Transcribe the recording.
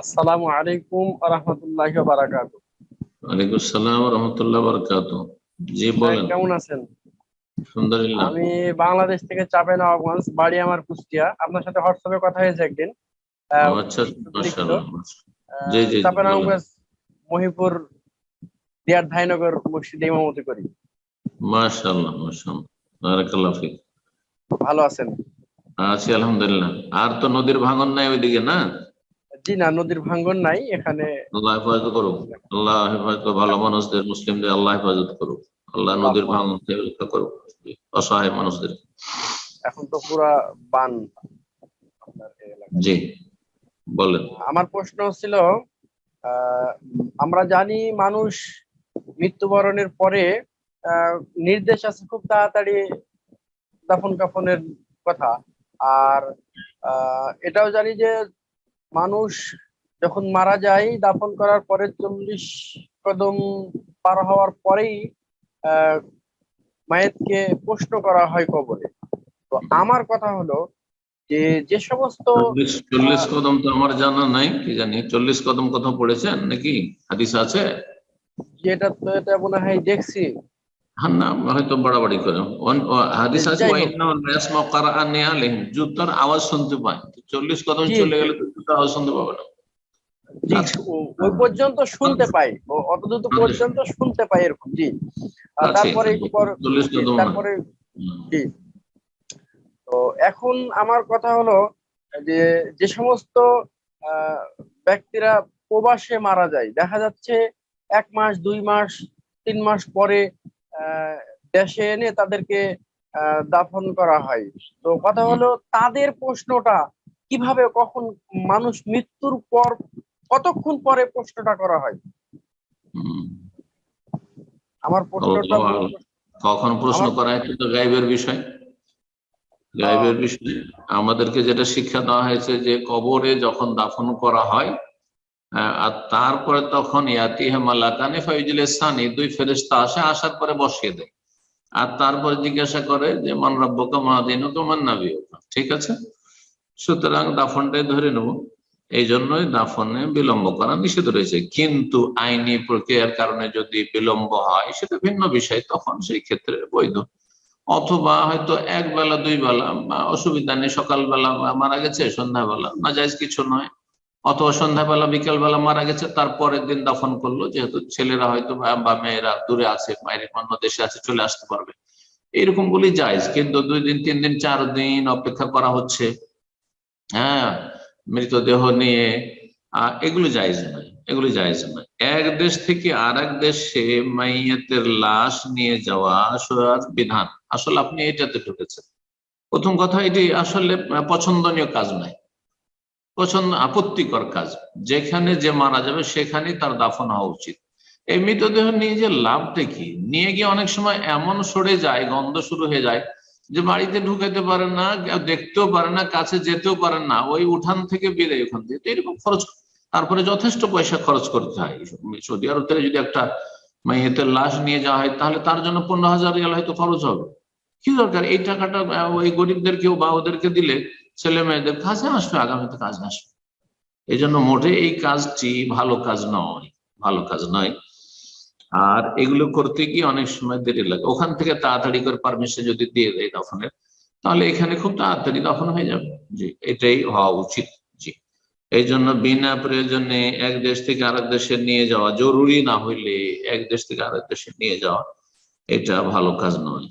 আসসালামু আলাইকুম রহমতুল্লাহ বারাকাত ওয়ালাইকুম আসসালাম রহমতুল্লাহ বরকাত জি বলেন। কেমন আছেন? আলহামদুলিল্লাহ। আমি বাংলাদেশ থেকে চাপে নবাবগঞ্জ বাড়ি আমার কুষ্টিয়া। আপনার সাথে হোয়াটসঅ্যাপে কথা হয়েছে একদিন। আচ্ছা মাশাআল্লাহ জি, জি, চাপে নবাবগঞ্জ মহিপুর দিয়ার ধাইনগর মসজিদে ইমামতি করি। মাশাআল্লাহ মাশাআল্লাহ। বারাকাল্লাহ ফিক। ভালো আছেন? আছি আলহামদুলিল্লাহ। আর তো নদীর ভাঙন নাই ওইদিকে না? জি না নদীর ভাঙ্গন নাই এখানে আল্লাহ হেফাজত করুক। আল্লাহ হেফাজত ভালো মানুষদের মুসলিমদের আল্লাহ হেফাজত করুক। আল্লাহ নদীর ভাঙন থেকে রক্ষা করুক। অসহায় মানুষদের। এখন তো পুরা বান। জি বলেন। আমার প্রশ্ন ছিল আহ, আমরা জানি মানুষ মৃত্যুবরণের পরে নির্দেশ আছে খুব তাড়াতাড়ি দাফন কাফনের কথা। আর এটাও জানি যে মানুষ যখন মারা যায় দাফন করার পরে চল্লিশ কদম পার হওয়ার পরেই মায়েতকে প্রশ্ন করা হয় কবরে। তো আমার কথা হলো যে যে সমস্ত চল্লিশ কদম তো আমার জানা নাই কি জানি চল্লিশ কদম কথা পড়েছেন নাকি? হাদিস আছে? যেটা তো এটা মনে হয় দেখছি। হ্যাঁ না হয়তো বাড়াবাড়ি করে। হাদিস আছে আলাইহিম জুতার আওয়াজ শুনতে পায়। তো 40 কদম চলে গেলে তো শুনতে পাবে না আচ্ছা। ওই পর্যন্ত শুনতে পাই ও- অতদূর আচ্ছা। পর্যন্ত শুনতে পাই এরকম জি তারপরে আছে। পর- 40 জি, কদম না। তারপরে জি তো এখন আমার কথা হলো যে যে সমস্ত ব্যক্তিরা প্রবাসে মারা যায় দেখা যাচ্ছে এক মাস দুই মাস তিন মাস পরে আহ, দেশে এনে তাদেরকে আহ, দাফন করা হয় তো কথা হলো তাদের প্রশ্নটা কীভাবে কখন মানুষ মৃত্যুর পর কতক্ষণ পরে প্রশ্নটা করা হয়? আমার প্রশ্নটা কখন প্রশ্ন করা হয় তো গাইবের বিষয়। গাইবের বিষয়। আমাদেরকে যেটা শিক্ষা দেওয়া হয়েছে যে কবরে যখন দাফন করা হয় আর তারপরে তখন ইয়াতিহে মালাকানে ফাইজুল সানি দুই ফেরেশতা আসে আসার পরে বসিয়ে দেয়। আর তারপরে জিজ্ঞাসা করে যে মান রব্বকা মাদিন মান নাবি ঠিক আছে? সুতরাং দাফনটাই ধরে নেব। এই জন্যই দাফনে বিলম্ব করা নিষেধ রয়েছে। কিন্তু আইনি প্রক্রিয়ার কারণে যদি বিলম্ব হয়, সেটা ভিন্ন বিষয়, তখন সেই ক্ষেত্রে বৈধ। অথবা হয়তো এক বেলা, দুই বেলা, বা অসুবিধা নেই, সকালবেলা মারা গেছে, সন্ধ্যাবেলা। না যাইজ কিছু নয়। অথবা সন্ধ্যাবেলা, বিকেলবেলা মারা গেছে, তারপরের দিন দাফন করল, যেহেতু ছেলেরা হয়তো বা- মেয়েরা দূরে আছে, বাইরে অন্য দেশে আছে, চলে আসতে পারবে। এরকম গুলি যাইজ কিন্তু দুই দিন, তিন দিন, চার দিন অপেক্ষা করা হচ্ছে। হ্যাঁ মৃতদেহ নিয়ে এগুলো জায়েজ নয়, এগুলো জায়েজ নয়। এক দেশ থেকে আর এক দেশে মাইয়াতের লাশ নিয়ে যাওয়া শরিয়াত বিধান। আসলে আপনি এটাতে ঢুকেছেন। প্রথম কথা, এটি আসলে পছন্দনীয় কাজ নয়। পছন্দ, আপত্তিকর কাজ। যেখানে যে মারা যাবে, সেখানেই তার দাফন হওয়া উচিত। এই মৃতদেহ নিয়ে যে লাভটা কি? নিয়ে গিয়ে অনেক সময় এমন সরে যায়, গন্ধ শুরু হয়ে যায় যে বাড়িতে ঢুকাতে পারে না দেখতেও পারে না, কাছে যেতেও পারে না, ওই উঠান থেকে বেরোয় ওখান থেকে তো এরকম খরচ তারপরে যথেষ্ট পয়সা খরচ করতে হয়। সৌদি আরব থেকে যদি একটা মাইয়েতের লাশ নিয়ে যাওয়া হয়, তাহলে তার জন্য পনেরো হাজার রিয়াল হয়তো খরচ হবে। কি দরকার? এই টাকাটা ওই গরিবদেরকেও বা ওদেরকে দিলে ছেলে মেয়েদের কাজে আসবে, আগামীতে কাজে আসবে। এই জন্য মোটে এই কাজটি ভালো কাজ নয়, ভালো কাজ নয়। আর এগুলো করতে গিয়ে অনেক সময় দেরি লাগে। ওখান থেকে তাড়াতাড়ি করে পারমিশন যদি দিয়ে দেয় দফনের তাহলে এখানে খুব তাড়াতাড়ি দফন হয়ে যাবে। জি, এটাই হওয়া উচিত। জি এই জন্য বিনা প্রয়োজনে এক দেশ থেকে আরেক দেশে নিয়ে যাওয়া জরুরি না হইলে এক দেশ থেকে আরেক দেশে নিয়ে যাওয়া এটা ভালো কাজ নয়।